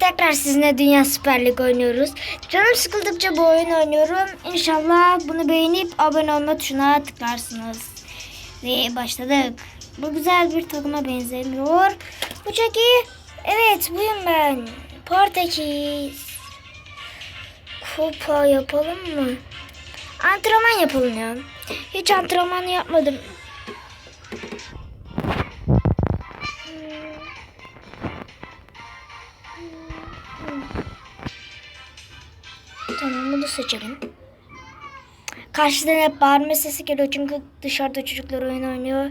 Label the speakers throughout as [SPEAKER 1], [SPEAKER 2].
[SPEAKER 1] tekrar sizinle Dünya Süper Lig oynuyoruz. Canım sıkıldıkça bu oyunu oynuyorum. İnşallah bunu beğenip abone olma tuşuna tıklarsınız. Ve başladık. Bu güzel bir takıma benzemiyor. Bu çok iyi. Evet buyum ben. Portekiz. Kupa yapalım mı? Antrenman yapalım ya. Hiç antrenman yapmadım. Seçelim. Karşıdan hep bağırma sesi geliyor çünkü dışarıda çocuklar oyun oynuyor.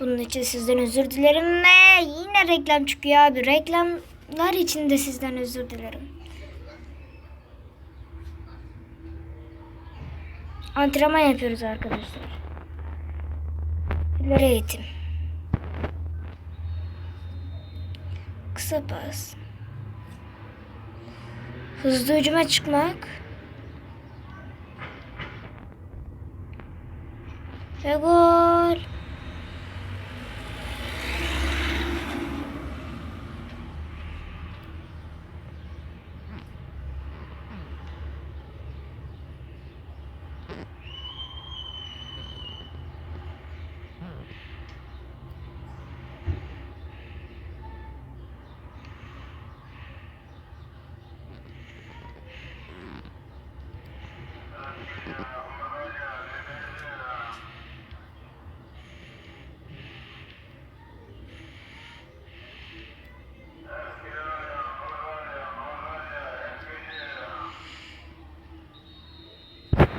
[SPEAKER 1] Bunun için sizden özür dilerim ve yine reklam çıkıyor abi. Reklamlar için de sizden özür dilerim. Antrenman yapıyoruz arkadaşlar. İleri eğitim. Kısa pas. Hızlı hücuma çıkmak. Ve gol.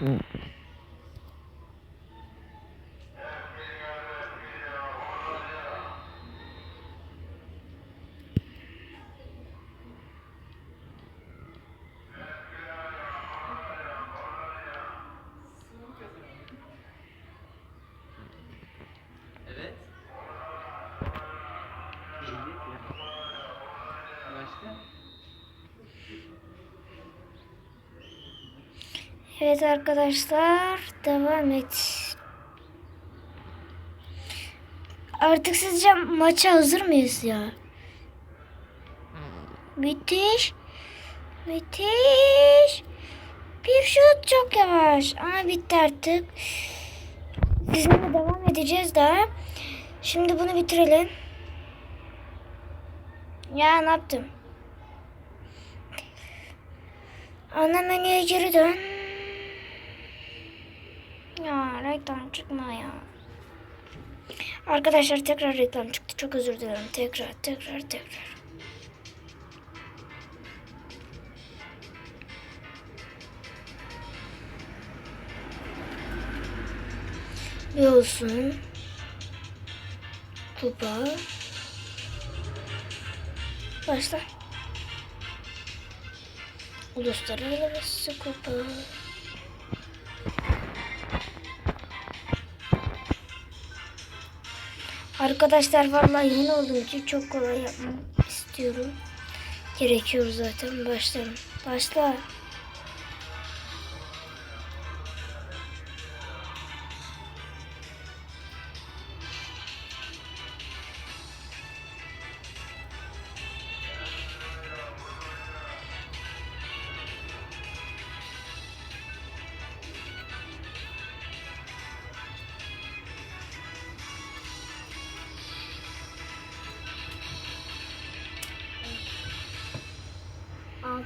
[SPEAKER 2] Evet.
[SPEAKER 1] Evet arkadaşlar devam et. Artık sizce maça hazır mıyız ya? Müthiş. Müthiş. Bir şut çok yavaş ama bitti artık. Sizinle devam edeceğiz daha. Şimdi bunu bitirelim. Ya ne yaptım? Ana menüye geri dön. Ya reklam çıkma ya. Arkadaşlar tekrar reklam çıktı. Çok özür dilerim. Tekrar tekrar tekrar. Bir olsun. Kupa. Başla. Uluslararası kupa. Arkadaşlar vallahi yeni olduğum için çok kolay yapmak istiyorum. Gerekiyor zaten. Başlayalım. Başla.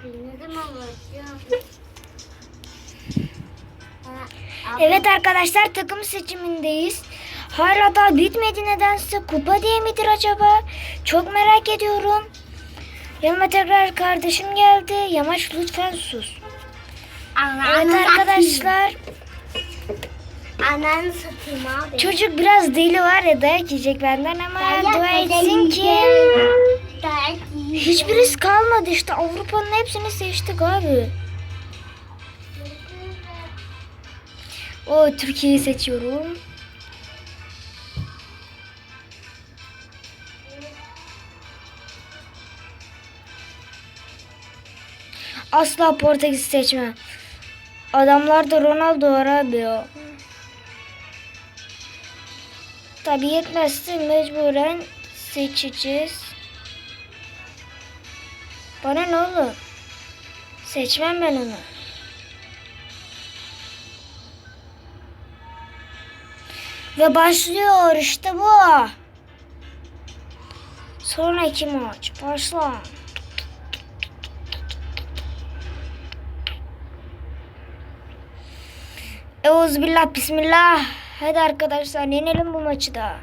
[SPEAKER 3] Ne zaman başlıyor?
[SPEAKER 1] Evet arkadaşlar takım seçimindeyiz. Hala daha bitmedi nedense. Kupa diye midir acaba? Çok merak ediyorum. Yanıma tekrar kardeşim geldi. Yamaç lütfen sus. Evet arkadaşlar.
[SPEAKER 3] Ananı satayım abi.
[SPEAKER 1] Çocuk biraz deli var ya dayak yiyecek benden ama dua etsin ki. Hiçbirisi kalmadı işte Avrupa'nın hepsini seçtik abi. O Türkiye'yi seçiyorum. Asla Portekiz seçmem. Adamlarda Ronaldo var abi ya. Tabi yetmezse mecburen seçeceğiz. Bana ne oğlum? Seçmem ben onu. Ve başlıyor işte bu. Sonraki maç başla. Euzubillah bismillah. Hadi arkadaşlar yenelim bu maçı da.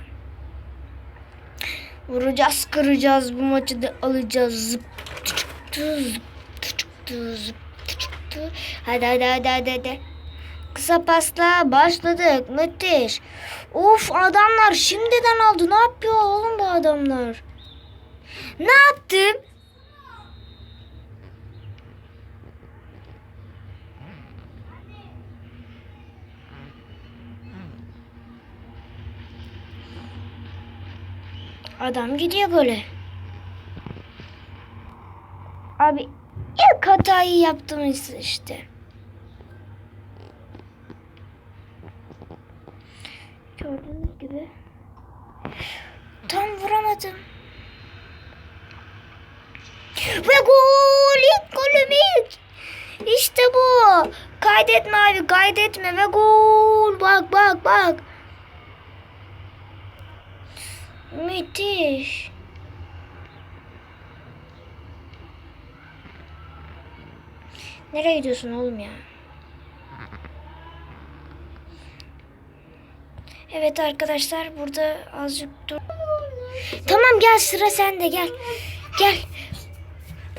[SPEAKER 1] Vuracağız kıracağız bu maçı da alacağız. Zıp, tüçüktü, zıp, tüçüktü, zıp, tüçüktü. Hadi hadi hadi hadi hadi. Kısa pasla başladık. Müthiş. Of adamlar şimdiden aldı. Ne yapıyor oğlum bu adamlar? Ne yaptım? Adam gidiyor böyle. Abi ilk hatayı yaptım işte. Gördüğünüz gibi. Tam vuramadım. Ve gol! İlk golümüz! İşte bu. Kaydetme abi kaydetme ve gol. Bak bak bak. Müthiş. Nereye gidiyorsun oğlum ya? Evet arkadaşlar burada azıcık dur. Tamam gel sıra sende gel. Gel.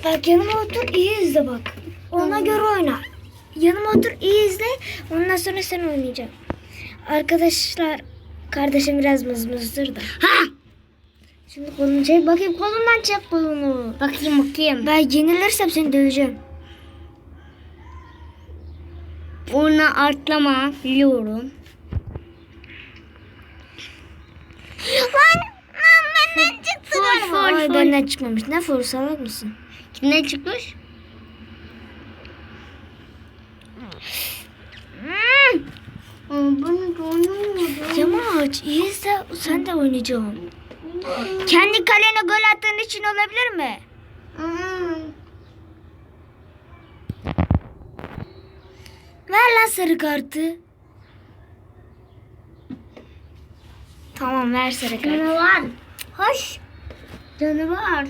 [SPEAKER 1] Bak yanıma otur iyi izle bak. Ona göre oyna. Yanıma otur iyi izle. Ondan sonra sen oynayacaksın. Arkadaşlar kardeşim biraz mızmızdır da. Ha! Şimdi kolunu çek bakayım kolundan çek kolunu.
[SPEAKER 3] Bakayım bakayım.
[SPEAKER 1] Ben yenilirsem seni döveceğim.
[SPEAKER 3] Ona atlama biliyorum.
[SPEAKER 1] Lan, lan benden çıktı
[SPEAKER 3] Fol,
[SPEAKER 1] galiba.
[SPEAKER 3] fol,
[SPEAKER 1] Ay,
[SPEAKER 3] fol.
[SPEAKER 1] benden çıkmamış. Ne for salak mısın?
[SPEAKER 3] Kimden çıkmış?
[SPEAKER 1] Hmm.
[SPEAKER 3] Bunu oynamadım.
[SPEAKER 1] Yamaç iyi izle sen de oynayacaksın. Kendi kalene gol attığın için olabilir mi? Ver lan sarı kartı. Tamam ver sarı kartı.
[SPEAKER 3] Canavar. Hoş. Canavar.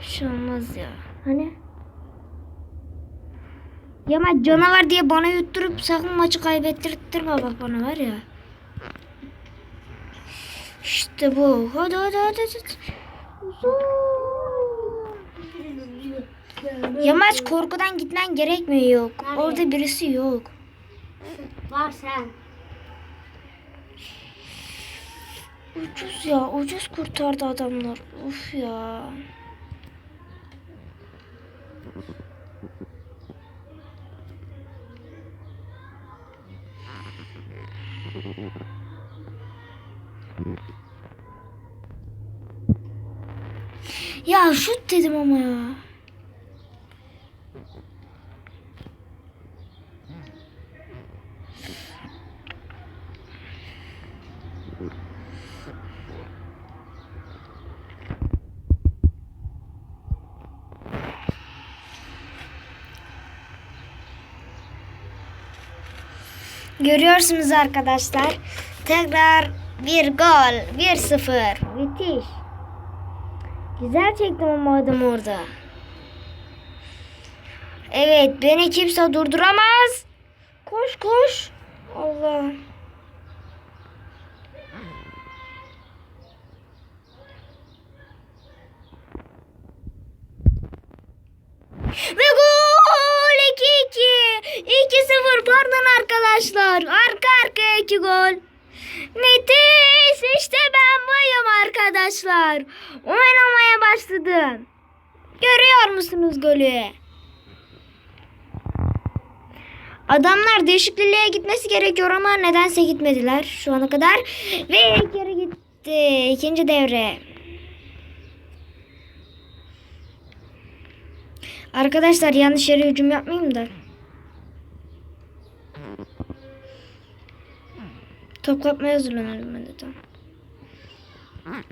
[SPEAKER 1] Bir şey olmaz ya. Hani? Yamaç canavar diye bana yutturup sakın maçı kaybettirttirme bak bana var ya. İşte bu. Hadi hadi hadi. hadi. Yamaç korkudan gitmen gerekmiyor yok.
[SPEAKER 3] Nerede?
[SPEAKER 1] Orada birisi yok.
[SPEAKER 3] Var sen.
[SPEAKER 1] Ucuz ya ucuz kurtardı adamlar. Uf ya. Ya şut dedim ama ya. Görüyorsunuz arkadaşlar. Tekrar bir gol. 1-0. Müthiş. Güzel çektim ama adam orada. Evet beni kimse durduramaz. Koş koş. Allah. Ve gol 2-2. 2-0 pardon arkadaşlar. Arka arkaya 2 gol. Müthiş. İşte ben buyum arkadaşlar. Oynamaya başladım. Görüyor musunuz golü? Adamlar değişikliğe gitmesi gerekiyor ama nedense gitmediler şu ana kadar. Ve geri gitti. İkinci devre. Arkadaşlar yanlış yere hücum yapmayayım da. Toplatmaya hazırlanıyorum ben de tam.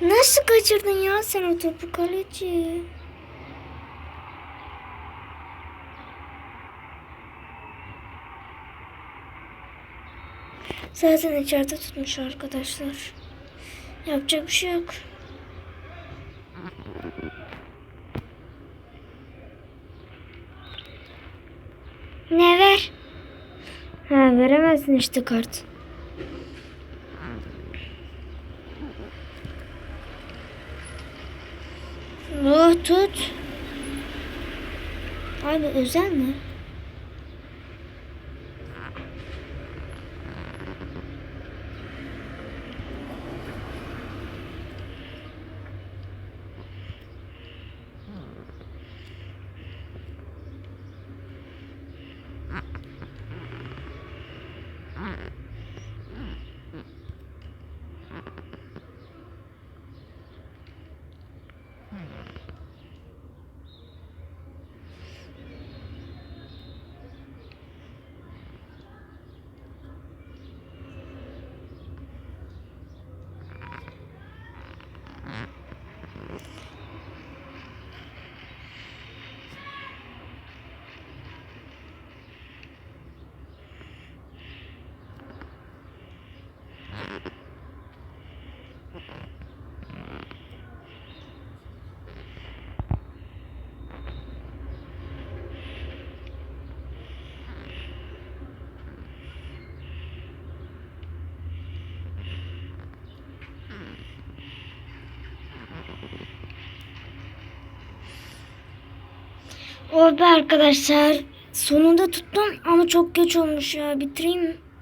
[SPEAKER 1] Nasıl kaçırdın ya sen o topu kaleci? Zaten içeride tutmuş arkadaşlar. Yapacak bir şey yok. Ne ver? Ha veremezsin işte kart. Oh tut. Abi özel mi? Oh arkadaşlar. Sonunda tuttum ama çok geç olmuş ya. Bitireyim mi?